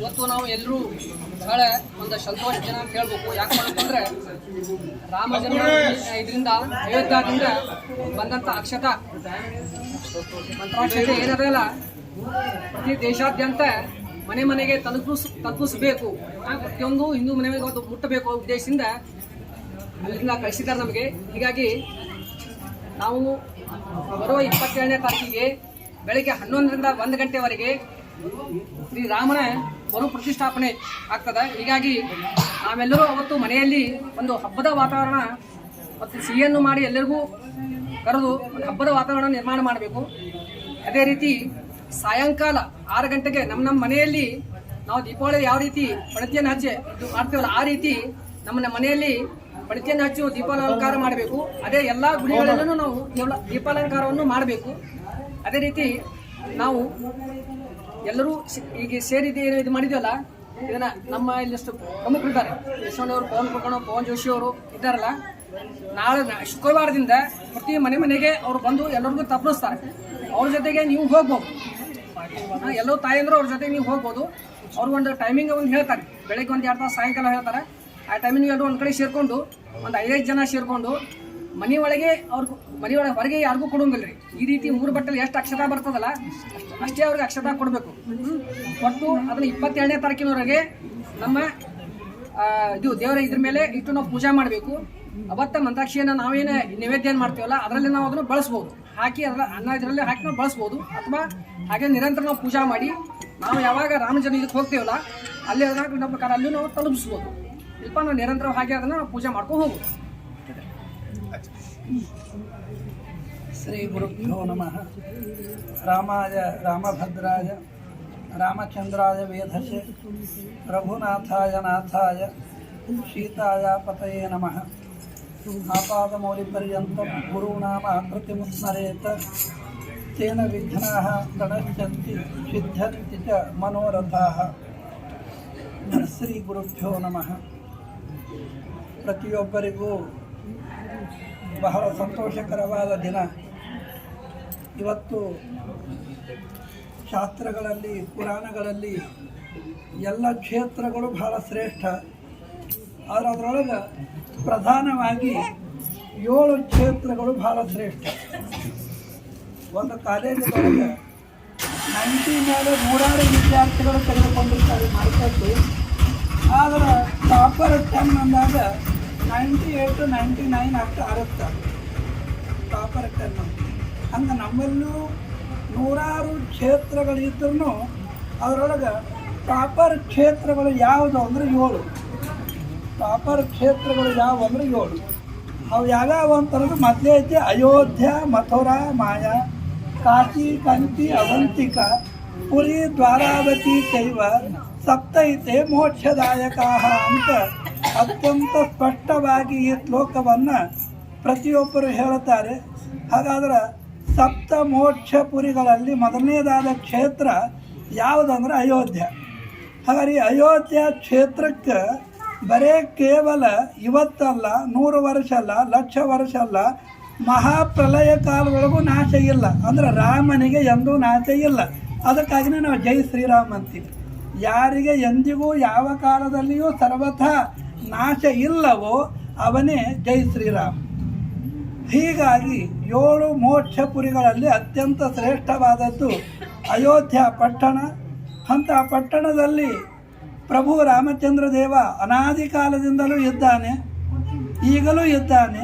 ಇವತ್ತು ನಾವು ಎಲ್ಲರೂ ಬಹಳ ಒಂದು ಸಂತೋಷ ಜನ ಅಂತ ಹೇಳ್ಬೇಕು. ಯಾಕೆ ಅಂತಂದ್ರೆ ರಾಮ ಜನ್ಮ ಇದರಿಂದ ಅಯೋಧ್ಯದಿಂದ ಬಂದಂತ ಅಕ್ಷತ ಮಂತ್ರಾಕ್ಷತೆ ಅಲ್ಲ? ಪ್ರತಿ ದೇಶಾದ್ಯಂತ ಮನೆ ಮನೆಗೆ ತಲುಪಿಸ್, ತಲುಪಿಸಬೇಕು. ಪ್ರತಿಯೊಂದು ಹಿಂದೂ ಮನೆ ಮನೆಗೆ ಅದು ಮುಟ್ಟಬೇಕು ಉದ್ದೇಶದಿಂದ ಅಲ್ಲಿಂದ ಕಳಿಸಿದ್ದಾರೆ ನಮಗೆ. ಹೀಗಾಗಿ ನಾವು ಬರುವ ಇಪ್ಪತ್ತೇಳನೇ ತಾರೀಕಿಗೆ ಬೆಳಗ್ಗೆ ಹನ್ನೊಂದರಿಂದ ಒಂದು ಗಂಟೆವರೆಗೆ ಶ್ರೀ ರಾಮನ ಮರು ಪ್ರತಿಷ್ಠಾಪನೆ ಆಗ್ತದೆ. ಹೀಗಾಗಿ ನಾವೆಲ್ಲರೂ ಅವತ್ತು ಮನೆಯಲ್ಲಿ ಒಂದು ಹಬ್ಬದ ವಾತಾವರಣ ಮತ್ತು ಸಿಹಿಯನ್ನು ಮಾಡಿ ಎಲ್ಲರಿಗೂ ಕರೆದು ಒಂದು ಹಬ್ಬದ ವಾತಾವರಣ ನಿರ್ಮಾಣ ಮಾಡಬೇಕು. ಅದೇ ರೀತಿ ಸಾಯಂಕಾಲ ಆರು ಗಂಟೆಗೆ ನಮ್ಮ ನಮ್ಮ ಮನೆಯಲ್ಲಿ ನಾವು ದೀಪಾವಳಿ ಯಾವ ರೀತಿ ಪಣತಿಯನ್ನು ಹಚ್ಚೆ ಮಾಡ್ತೀವಲ್ಲ, ಆ ರೀತಿ ನಮ್ಮ ಮನೆಯಲ್ಲಿ ಪಣತಿಯನ್ನು ಹಚ್ಚಿ ದೀಪಾಲಂಕಾರ ಮಾಡಬೇಕು. ಅದೇ ಎಲ್ಲ ಗುಡಿಗಳಲ್ಲೂ ನಾವು ದೀಪಾಲಂಕಾರವನ್ನು ಮಾಡಬೇಕು. ಅದೇ ರೀತಿ ನಾವು ಎಲ್ಲರೂ ಈಗ ಸೇರಿದೆ ಇದು ಮಾಡಿದ್ವಲ್ಲ, ಇದನ್ನ ನಮ್ಮ ಇಲ್ಲಿಷ್ಟು ಪ್ರಮುಖರಿದ್ದಾರೆ ಯಶವಂತವರು, ಪವನ್ ಕುಲಕರ್ಣಿ ಪವನ್ ಜೋಶಿ ಅವರು ಇದ್ದಾರಲ್ಲ, ನಾಳೆ ಶುಕ್ರವಾರದಿಂದ ಪ್ರತಿ ಮನೆ ಮನೆಗೆ ಅವ್ರು ಬಂದು ಎಲ್ಲರಿಗೂ ತಪ್ಪಿಸ್ತಾರೆ. ಅವ್ರ ಜೊತೆಗೆ ನೀವು ಹೋಗ್ಬೋದು. ಎಲ್ಲೋ ಅಂದ್ರೆ ಅವ್ರ ಜೊತೆಗೆ ನೀವು ಹೋಗ್ಬೋದು. ಅವ್ರು ಒಂದು ಟೈಮಿಂಗ್ ಒಂದು ಹೇಳ್ತಾರೆ. ಬೆಳಗ್ಗೆ ಒಂದು ಎರಡು ತಾಸು ಸಾಯಂಕಾಲ ಹೇಳ್ತಾರೆ. ಆ ಟೈಮಿಂಗ್ ಎಲ್ಲರೂ ಒಂದು ಕಡೆ ಸೇರ್ಕೊಂಡು, ಒಂದು ಐದೈದು ಜನ ಸೇರ್ಕೊಂಡು ಮನೆ ಒಳಗೆ ಅವ್ರ ಮನೆ ಒಳಗೆ ಹೊರಗೆ ಯಾರಿಗೂ ಕೊಡೋಂಗಿಲ್ಲ ರೀ. ಈ ರೀತಿ ಮೂರು ಬಟ್ಟಲು ಎಷ್ಟು ಅಕ್ಷತ ಬರ್ತದಲ್ಲ, ಅಷ್ಟೇ ಅವ್ರಿಗೆ ಅಕ್ಷತ ಕೊಡಬೇಕು. ಕೊಟ್ಟು ಅದನ್ನ ಇಪ್ಪತ್ತೆರಡನೇ ತಾರೀಕಿನವರೆಗೆ ನಮ್ಮ ಇದು ದೇವರ ಇದ್ರ ಮೇಲೆ ಇಟ್ಟು ನಾವು ಪೂಜೆ ಮಾಡಬೇಕು. ಅವತ್ತ ಮಂತ್ರಾಕ್ಷಿಯನ್ನು ನಾವೇನು ನೈವೇದ್ಯ ಮಾಡ್ತೀವಲ್ಲ, ಅದರಲ್ಲಿ ನಾವು ಅದನ್ನು ಬಳಸ್ಬೋದು. ಹಾಕಿ ಅದರ ಅನ್ನ ಇದರಲ್ಲಿ ಹಾಕಿ ನಾವು ಬಳಸ್ಬೋದು. ಅಥವಾ ಹಾಗೆ ನಿರಂತರ ನಾವು ಪೂಜೆ ಮಾಡಿ, ನಾವು ಯಾವಾಗ ರಾಮ ಜನ ಇದಕ್ಕೆ ಹೋಗ್ತೀವಲ್ಲ, ಅಲ್ಲಿ ಅದನ್ನ ನಮ್ಮ ಕಾರ ಅಲ್ಲೂ ನಾವು ತಲುಪಿಸ್ಬೋದು. ಇಲ್ಪ ನಾವು ನಿರಂತರ ಹಾಗೆ ಅದನ್ನು ಪೂಜೆ ಮಾಡ್ಕೊಂಡು ಹೋಗ್ಬೋದು. श्रीगुभ्यो नम। राय रामभद्राय रामचंद्राय वेधसे रघुनाथाय नाथाय सीताय पतये नमः। आपादमौलिपर्यन्तं गुरूणामाकृतिमुस्मरेत तेन विघ्नाः प्रणश्यन्ति सिद्ध्यन्ति च मनोरथाः। श्रीगुरुभ्यो नम। ಪ್ರತಿಯೊಬ್ಬರಿಗೂ ಬಹಳ ಸಂತೋಷಕರವಾದ ದಿನ. ಇವತ್ತು ಶಾಸ್ತ್ರಗಳಲ್ಲಿ, ಪುರಾಣಗಳಲ್ಲಿ ಎಲ್ಲ ಕ್ಷೇತ್ರಗಳು ಬಹಳ ಶ್ರೇಷ್ಠ. ಆದರೆ ಅದರೊಳಗೆ ಪ್ರಧಾನವಾಗಿ ಏಳು ಕ್ಷೇತ್ರಗಳು ಬಹಳ ಶ್ರೇಷ್ಠ. ಒಂದು ಕಾಲೇಜಿನೊಳಗೆ ನೈಂಟಿ ಮೇಲೆ ನೂರಾರು ವಿದ್ಯಾರ್ಥಿಗಳು ತೆಗೆದುಕೊಂಡಿರ್ತಾರೆ ಮಾರ್ಕಟ್ಟು ಆದರೆ ಟಾಪರ್ ಟೆನ್ ಅಂದಾಗ ನೈಂಟಿ ಏಯ್ಟ್ ನೈಂಟಿ ನೈನ್ ಅಷ್ಟು ಆರುತ್ತಾರೆ ಟಾಪರ್ ಟೆನ್ ಹಂಗೆ ನಮ್ಮಲ್ಲೂ ನೂರಾರು ಕ್ಷೇತ್ರಗಳಿದ್ರೂ ಅದರೊಳಗೆ ಟಾಪರ್ ಕ್ಷೇತ್ರಗಳು ಯಾವುದು ಅಂದರೆ ಏಳು ಟಾಪರ್ ಕ್ಷೇತ್ರಗಳು ಯಾವುವು ಅಂದರೆ ಏಳು ಅವು ಯಾವ್ಯಾವ ಅಂತಂದ್ರೆ ಮೊದಲೇ ಐತಿ ಅಯೋಧ್ಯ ಮಥುರಾ ಮಾಯಾ ಕಾಶಿ ಕಂಚಿ ಅವಂತಿಕ ಪುರಿ ದ್ವಾರಾವತಿ ಚೈವ ಸಪ್ತೈತೆ ಮೋಕ್ಷದಾಯಕ ಅಂತ ಅತ್ಯಂತ ಸ್ಪಷ್ಟವಾಗಿ ಈ ಶ್ಲೋಕವನ್ನು ಪ್ರತಿಯೊಬ್ಬರು ಹೇಳುತ್ತಾರೆ. ಹಾಗಾದ್ರೆ ಸಪ್ತ ಮೋಕ್ಷ ಪುರಿಗಳಲ್ಲಿ ಮೊದಲನೇದಾದ ಕ್ಷೇತ್ರ ಯಾವುದಂದ್ರೆ ಅಯೋಧ್ಯ. ಹಾಗಾದ್ರೆ ಅಯೋಧ್ಯ ಕ್ಷೇತ್ರಕ್ಕೆ ಬರೇ ಕೇವಲ ಇವತ್ತಲ್ಲ, ನೂರು ವರ್ಷ ಅಲ್ಲ, ಲಕ್ಷ ವರ್ಷ ಅಲ್ಲ ಮಹಾಪ್ರಲಯ ಕಾಲದೊಳಗೂ ನಾಶ ಇಲ್ಲ. ಅಂದ್ರೆ ರಾಮನಿಗೆ ಎಂದೂ ನಾಶ ಇಲ್ಲ. ಅದಕ್ಕಾಗಿನೇ ನಾವು ಜೈ ಶ್ರೀರಾಮ್ ಅಂತೀವಿ. ಯಾರಿಗೆ ಎಂದಿಗೂ ಯಾವ ಕಾಲದಲ್ಲಿಯೂ ಸರ್ವಥಾ ನಾಶ ಇಲ್ಲವೋ ಅವನೇ ಜೈ ಶ್ರೀರಾಮ್. ಹೀಗಾಗಿ ಏಳು ಮೋಕ್ಷಪುರಿಗಳಲ್ಲಿ ಅತ್ಯಂತ ಶ್ರೇಷ್ಠವಾದದ್ದು ಅಯೋಧ್ಯ ಪಟ್ಟಣ. ಅಂಥ ಪಟ್ಟಣದಲ್ಲಿ ಪ್ರಭು ರಾಮಚಂದ್ರ ದೇವ ಅನಾದಿ ಕಾಲದಿಂದಲೂ ಇದ್ದಾನೆ, ಈಗಲೂ ಇದ್ದಾನೆ.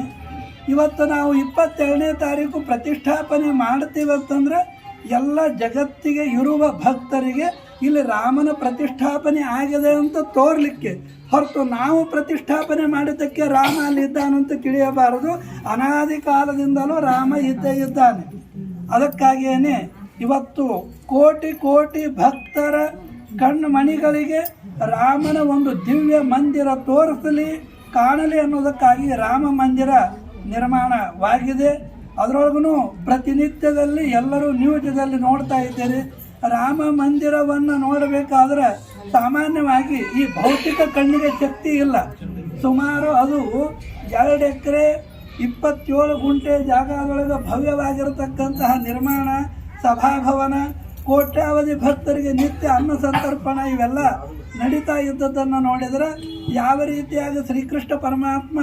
ಇವತ್ತು ನಾವು ಇಪ್ಪತ್ತೆರಡನೇ ತಾರೀಕು ಪ್ರತಿಷ್ಠಾಪನೆ ಮಾಡ್ತೀವಂತಂದ್ರೆ ಎಲ್ಲ ಜಗತ್ತಿಗೆ ಇರುವ ಭಕ್ತರಿಗೆ ಇಲ್ಲಿ ರಾಮನ ಪ್ರತಿಷ್ಠಾಪನೆ ಆಗಿದೆ ಅಂತ ತೋರ್ಲಿಕ್ಕೆ ಹೊರತು ನಾವು ಪ್ರತಿಷ್ಠಾಪನೆ ಮಾಡಿದ್ದಕ್ಕೆ ರಾಮ ಅಲ್ಲಿ ಇದ್ದಾನಂತ ತಿಳಿಯಬಾರದು. ಅನಾದಿ ಕಾಲದಿಂದಲೂ ರಾಮ ಇದ್ದೇ ಇದ್ದಾನೆ. ಅದಕ್ಕಾಗಿಯೇ ಇವತ್ತು ಕೋಟಿ ಕೋಟಿ ಭಕ್ತರ ಕಣ್ಮಣಿಗಳಿಗೆ ರಾಮನ ಒಂದು ದಿವ್ಯ ಮಂದಿರ ತೋರಿಸಲಿ, ಕಾಣಲಿ ಅನ್ನೋದಕ್ಕಾಗಿ ರಾಮ ಮಂದಿರ ನಿರ್ಮಾಣವಾಗಿದೆ. ಅದರೊಳಗೂ ಪ್ರತಿನಿತ್ಯದಲ್ಲಿ ಎಲ್ಲರೂ ನ್ಯೂಜದಲ್ಲಿ ನೋಡ್ತಾ ಇದ್ದೀರಿ. ರಾಮ ಮಂದಿರವನ್ನು ನೋಡಬೇಕಾದ್ರೆ ಸಾಮಾನ್ಯವಾಗಿ ಈ ಭೌತಿಕ ಕಣ್ಣಿಗೆ ಶಕ್ತಿ ಇಲ್ಲ. ಸುಮಾರು ಅದು ಎರಡು ಎಕರೆ ಇಪ್ಪತ್ತೇಳು ಗುಂಟೆ ಜಾಗದೊಳಗೆ ಭವ್ಯವಾಗಿರತಕ್ಕಂತಹ ನಿರ್ಮಾಣ, ಸಭಾಭವನ, ಕೋಟ್ಯಾವಧಿ ಭಕ್ತರಿಗೆ ನಿತ್ಯ ಅನ್ನ ಸಂತರ್ಪಣ ಇವೆಲ್ಲ ನಡೀತಾ ಇದ್ದದ್ದನ್ನು ನೋಡಿದರೆ ಯಾವ ರೀತಿಯಾಗಿ ಶ್ರೀಕೃಷ್ಣ ಪರಮಾತ್ಮ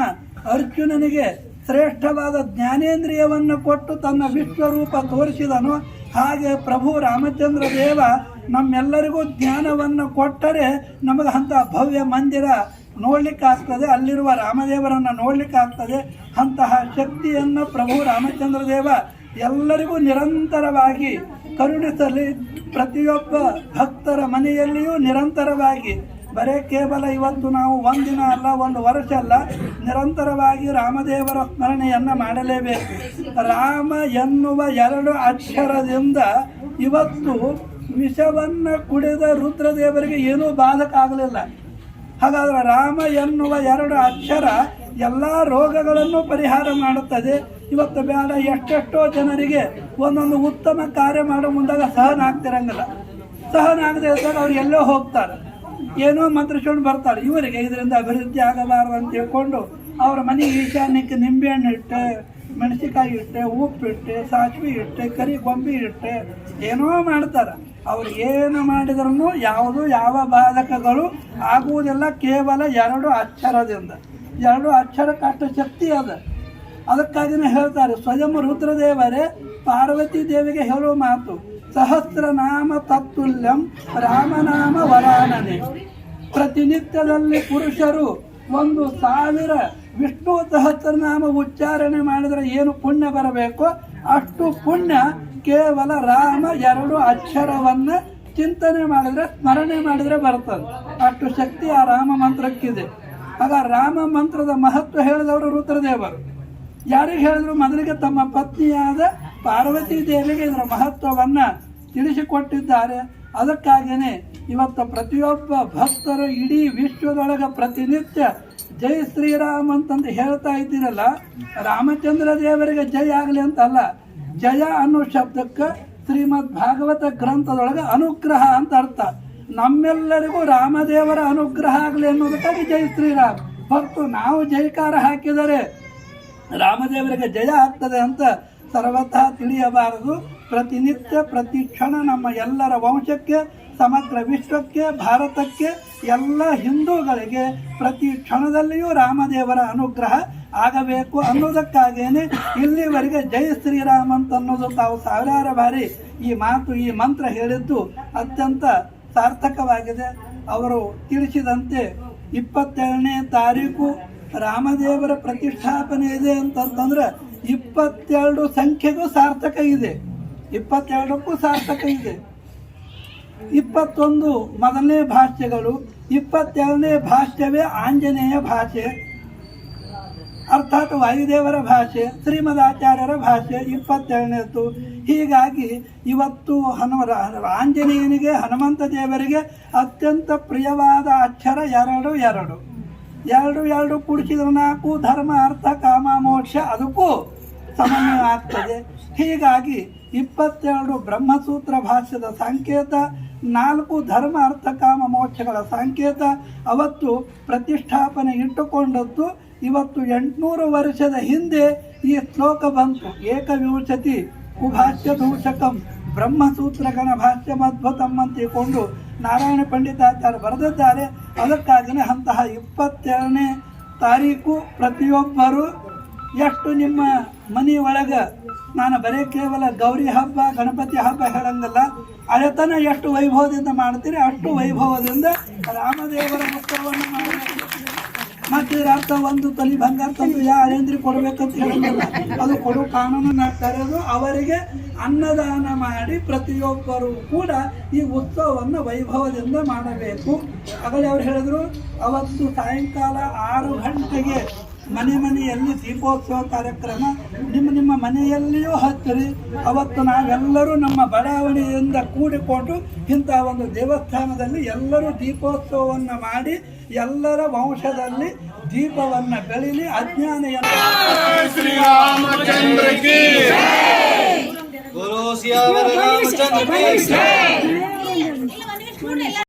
ಅರ್ಜುನನಿಗೆ ಶ್ರೇಷ್ಠವಾದ ಜ್ಞಾನೇಂದ್ರಿಯವನ್ನು ಕೊಟ್ಟು ತನ್ನ ವಿಶ್ವರೂಪ ತೋರಿಸಿದನು ಹಾಗೆ ಪ್ರಭು ರಾಮಚಂದ್ರ ದೇವ ನಮ್ಮೆಲ್ಲರಿಗೂ ಜ್ಞಾನವನ್ನು ಕೊಟ್ಟರೆ ನಮಗೆ ಅಂಥ ಭವ್ಯ ಮಂದಿರ ನೋಡಲಿಕ್ಕಾಗ್ತದೆ, ಅಲ್ಲಿರುವ ರಾಮದೇವರನ್ನು ನೋಡಲಿಕ್ಕಾಗ್ತದೆ, ಅಂತಹ ಶಕ್ತಿಯನ್ನು ಪ್ರಭು ರಾಮಚಂದ್ರ ದೇವ ಎಲ್ಲರಿಗೂ ನಿರಂತರವಾಗಿ ಕರುಣಿಸಲಿ, ಪ್ರತಿಯೊಬ್ಬ ಭಕ್ತರ ಮನೆಯಲ್ಲಿಯೂ ನಿರಂತರವಾಗಿ ಬರೇ ಕೇವಲ ಇವತ್ತು ನಾವು ಒಂದಿನ ಅಲ್ಲ, ಒಂದು ವರ್ಷ ಅಲ್ಲ, ನಿರಂತರವಾಗಿ ರಾಮದೇವರ ಸ್ಮರಣೆಯನ್ನು ಮಾಡಲೇಬೇಕು. ರಾಮ ಎನ್ನುವ ಎರಡು ಅಕ್ಷರದಿಂದ ಇವತ್ತು ವಿಷವನ್ನು ಕುಡಿದ ರುದ್ರದೇವರಿಗೆ ಏನೂ ಬಾಧಕ ಆಗಲಿಲ್ಲ. ಹಾಗಾದ್ರೆ ರಾಮ ಎನ್ನುವ ಎರಡು ಅಕ್ಷರ ಎಲ್ಲ ರೋಗಗಳನ್ನು ಪರಿಹಾರ ಮಾಡುತ್ತದೆ. ಇವತ್ತು ಬೇಡ, ಎಷ್ಟೆಷ್ಟೋ ಜನರಿಗೆ ಒಂದೊಂದು ಉತ್ತಮ ಕಾರ್ಯ ಮಾಡೋ ಮುಂದಾಗ ಸಹನ ಆಗ್ತಿರಂಗಿಲ್ಲ. ಸಹನ ಆಗದೆ ಅವ್ರು ಎಲ್ಲೋ ಹೋಗ್ತಾರೆ. ಏನೋ ಮಂತ್ರಿಸ್ಕೊಂಡು ಬರ್ತಾರೆ ಇವರಿಗೆ ಇದರಿಂದ ಅಭಿವೃದ್ಧಿ ಆಗಬಾರ್ದು ಅಂತ ಹೇಳ್ಕೊಂಡು ಅವರ ಮನೆಗೆ ಈಶಾನ್ಯಕ್ಕೆ ನಿಂಬೆಹಣ್ಣು ಇಟ್ಟೆ ಮೆಣಸಿಕಾಯಿ ಇಟ್ಟೆ ಉಪ್ಪಿಟ್ಟೆ ಸಾಸಿವೆ ಇಟ್ಟೆ, ಕರಿ ಗೊಂಬೆ ಇಟ್ಟೆ, ಏನೋ ಮಾಡ್ತಾರೆ. ಅವ್ರು ಏನು ಮಾಡಿದ್ರೂ ಯಾವುದು ಯಾವ ಬಾಧಕಗಳು ಆಗುವುದಿಲ್ಲ, ಕೇವಲ ಎರಡು ಅಕ್ಷರದಿಂದ ಎರಡು ಅಕ್ಷರ ಅಷ್ಟು ಶಕ್ತಿ ಅದ. ಅದಕ್ಕಾಗಿನೇ ಹೇಳ್ತಾರೆ, ಸ್ವಯಂ ರುದ್ರದೇವರೇ, ಪಾರ್ವತಿ ದೇವಿಗೆ ಹೇಳುವ ಮಾತು, ಸಹಸ್ರನಾಮ ತತ್ತುಲ್ಯಂ ರಾಮನಾಮ ವರಾನನೆ. ಪ್ರತಿನಿತ್ಯದಲ್ಲಿ ಪುರುಷರು ಒಂದು ಸಾವಿರ ವಿಷ್ಣು ಸಹಸ್ರನಾಮ ಉಚ್ಚಾರಣೆ ಮಾಡಿದರೆ ಏನು ಪುಣ್ಯ ಬರಬೇಕು? ಅಷ್ಟು ಪುಣ್ಯ ಕೇವಲ ರಾಮ ಎರಡು ಅಕ್ಷರವನ್ನ ಚಿಂತನೆ ಮಾಡಿದ್ರೆ, ಸ್ಮರಣೆ ಮಾಡಿದ್ರೆ ಬರ್ತದೆ. ಅಷ್ಟು ಶಕ್ತಿ ಆ ರಾಮ ಮಂತ್ರಕ್ಕಿದೆ. ಆಗ ರಾಮ ಮಂತ್ರದ ಮಹತ್ವ ಹೇಳಿದವರು ರುದ್ರದೇವರು. ಯಾರಿಗೆ ಹೇಳಿದ್ರು ಮೊದಲಿಗೆ ತಮ್ಮ ಪತ್ನಿಯಾದ ಪಾರ್ವತಿ ದೇವಿಗೆ ಇದರ ಮಹತ್ವವನ್ನು ತಿಳಿಸಿಕೊಟ್ಟಿದ್ದಾರೆ. ಅದಕ್ಕಾಗಿಯೇ ಇವತ್ತು ಪ್ರತಿಯೊಬ್ಬ ಭಕ್ತರು ಇಡೀ ವಿಶ್ವದೊಳಗೆ ಪ್ರತಿನಿತ್ಯ ಜೈ ಶ್ರೀರಾಮ್ ಅಂತಂದು ಹೇಳ್ತಾ ಇದ್ದೀರಲ್ಲ, ರಾಮಚಂದ್ರ ದೇವರಿಗೆ ಜಯ ಆಗಲಿ ಅಂತಲ್ಲ, ಜಯ ಅನ್ನೋ ಶಬ್ದಕ್ಕೆ ಶ್ರೀಮದ್ ಭಾಗವತ ಗ್ರಂಥದೊಳಗೆ ಅನುಗ್ರಹ ಅಂತ ಅರ್ಥ. ನಮ್ಮೆಲ್ಲರಿಗೂ ರಾಮದೇವರ ಅನುಗ್ರಹ ಆಗಲಿ ಅನ್ನೋದಕ್ಕಾಗಿ ಜೈ ಶ್ರೀರಾಮ್. ಹೊರತು ನಾವು ಜೈಕಾರ ಹಾಕಿದರೆ ರಾಮದೇವರಿಗೆ ಜಯ ಆಗ್ತದೆ ಅಂತ ಸರ್ವತಃ ತಿಳಿಯಬಾರದು. ಪ್ರತಿನಿತ್ಯ, ಪ್ರತಿ ಕ್ಷಣ ನಮ್ಮ ಎಲ್ಲರ ವಂಶಕ್ಕೆ, ಸಮಗ್ರ ವಿಶ್ವಕ್ಕೆ, ಭಾರತಕ್ಕೆ, ಎಲ್ಲ ಹಿಂದೂಗಳಿಗೆ ಪ್ರತಿ ಕ್ಷಣದಲ್ಲಿಯೂ ರಾಮದೇವರ ಅನುಗ್ರಹ ಆಗಬೇಕು ಅನ್ನೋದಕ್ಕಾಗೇನೆ ಇಲ್ಲಿವರೆಗೆ ಜೈ ಶ್ರೀರಾಮ್ ಅಂತ ಅನ್ನೋದು ತಾವು ಸಾವಿರಾರು ಬಾರಿ ಈ ಮಾತು, ಈ ಮಂತ್ರ ಹೇಳಿದ್ದು ಅತ್ಯಂತ ಸಾರ್ಥಕವಾಗಿದೆ. ಅವರು ತಿಳಿಸಿದಂತೆ ಇಪ್ಪತ್ತೇಳನೇ ತಾರೀಕು ರಾಮದೇವರ ಪ್ರತಿಷ್ಠಾಪನೆ ಇದೆ ಅಂತಂತಂದ್ರೆ ಇಪ್ಪತ್ತೆರಡು ಸಂಖ್ಯೆಗೂ ಸಾರ್ಥಕ ಇದೆ. ಇಪ್ಪತ್ತೆರಡಕ್ಕೂ ಸಾರ್ಥಕ ಇದೆ. ಇಪ್ಪತ್ತೊಂದು ಮೊದಲನೇ ಭಾಷ್ಯಗಳು, ಇಪ್ಪತ್ತೆರಡನೇ ಭಾಷ್ಯವೇ ಆಂಜನೇಯ ಭಾಷೆ. ಅರ್ಥಾತ್ ವಾಯುದೇವರ ಭಾಷೆ, ಶ್ರೀಮದಾಚಾರ್ಯರ ಭಾಷೆ ಇಪ್ಪತ್ತೆರಡನೇದು ಹೀಗಾಗಿ ಇವತ್ತು ಹನುಮ, ಆಂಜನೇಯನಿಗೆ, ಹನುಮಂತ ದೇವರಿಗೆ ಅತ್ಯಂತ ಪ್ರಿಯವಾದ ಅಕ್ಷರ ಎರಡು ಎರಡು. ಎರಡು ಎರಡು ಕುಡಿಸಿದ್ರೆ ನಾಲ್ಕು, ಧರ್ಮ, ಅರ್ಥ, ಕಾಮ, ಮೋಕ್ಷ, ಅದಕ್ಕೂ ಸಮನ್ವಯ ಆಗ್ತದೆ. ಹೀಗಾಗಿ ಇಪ್ಪತ್ತೆರಡು ಬ್ರಹ್ಮಸೂತ್ರ ಭಾಷ್ಯದ ಸಂಕೇತ, ನಾಲ್ಕು ಧರ್ಮ, ಅರ್ಥ, ಕಾಮ, ಮೋಕ್ಷಗಳ ಸಂಕೇತ, ಅವತ್ತು ಪ್ರತಿಷ್ಠಾಪನೆ ಇಟ್ಟುಕೊಂಡದ್ದು ಇವತ್ತು ಎಂಟುನೂರು ವರ್ಷದ ಹಿಂದೆ ಈ ಶ್ಲೋಕ ಬಂತು. ಏಕವಿಂಶತಿ ಕುಭಾಷ್ಯ ದೂಷಕಂ ಬ್ರಹ್ಮಸೂತ್ರಗಣ ಭಾಷ್ಯಮದ್ಭುತಂ ಅಂತ ತಿಳ್ಕೊಂಡು ನಾರಾಯಣ ಪಂಡಿತಾಚಾರ್ಯ ಬರೆದಿದ್ದಾರೆ. ಅದಕ್ಕಾಗಿಯೇ ಅಂತಹ ಇಪ್ಪತ್ತೆರಡನೇ ತಾರೀಕು ಪ್ರತಿಯೊಬ್ಬರು ಎಷ್ಟು ನಿಮ್ಮ ಮನೆ ಒಳಗೆ, ನಾನು ಬರೀ ಕೇವಲ ಗೌರಿ ಹಬ್ಬ, ಗಣಪತಿ ಹಬ್ಬ ಹೇಳಂಗಲ್ಲ, ಅಳೆತನ ಎಷ್ಟು ವೈಭವದಿಂದ ಮಾಡ್ತೀರಿ, ಅಷ್ಟು ವೈಭವದಿಂದ ರಾಮದೇವರ ಉತ್ಸವವನ್ನು ಮಾಡಬೇಕು. ಮತ್ತೆ ಅರ್ಥ ಒಂದು ತಲೆ ಬಂಗಾರ ತಂದು ಯಾರೇಂದ್ರೆ ಕೊಡ್ಬೇಕಂತ ಹೇಳಿಲ್ಲ ಅದು ಕೊಡು ನಾಡ್ತಾರೆ ಅದು. ಅವರಿಗೆ ಅನ್ನದಾನ ಮಾಡಿ ಪ್ರತಿಯೊಬ್ಬರು ಕೂಡ ಈ ಉತ್ಸವವನ್ನು ವೈಭವದಿಂದ ಮಾಡಬೇಕು. ಆಗಲೇ ಅವ್ರು ಹೇಳಿದ್ರು, ಅವತ್ತು ಸಾಯಂಕಾಲ ಆರು ಗಂಟೆಗೆ ಮನೆ ಮನೆಯಲ್ಲಿ ದೀಪೋತ್ಸವ ಕಾರ್ಯಕ್ರಮ. ನಿಮ್ಮ ನಿಮ್ಮ ಮನೆಯಲ್ಲಿಯೂ ಹತ್ತಿರಿ. ಅವತ್ತು ನಾವೆಲ್ಲರೂ ನಮ್ಮ ಬಡಾವಣೆಯಿಂದ ಕೂಡಿಕೊಂಡು ಇಂಥ ಒಂದು ದೇವಸ್ಥಾನದಲ್ಲಿ ಎಲ್ಲರೂ ದೀಪೋತ್ಸವವನ್ನು ಮಾಡಿ ಎಲ್ಲರ ವಂಶದಲ್ಲಿ ದೀಪವನ್ನು ಬೆಳೀಲಿ ಅಜ್ಞಾನಿಯನ್ನು ಶ್ರೀರಾಮಚಂದ್ರ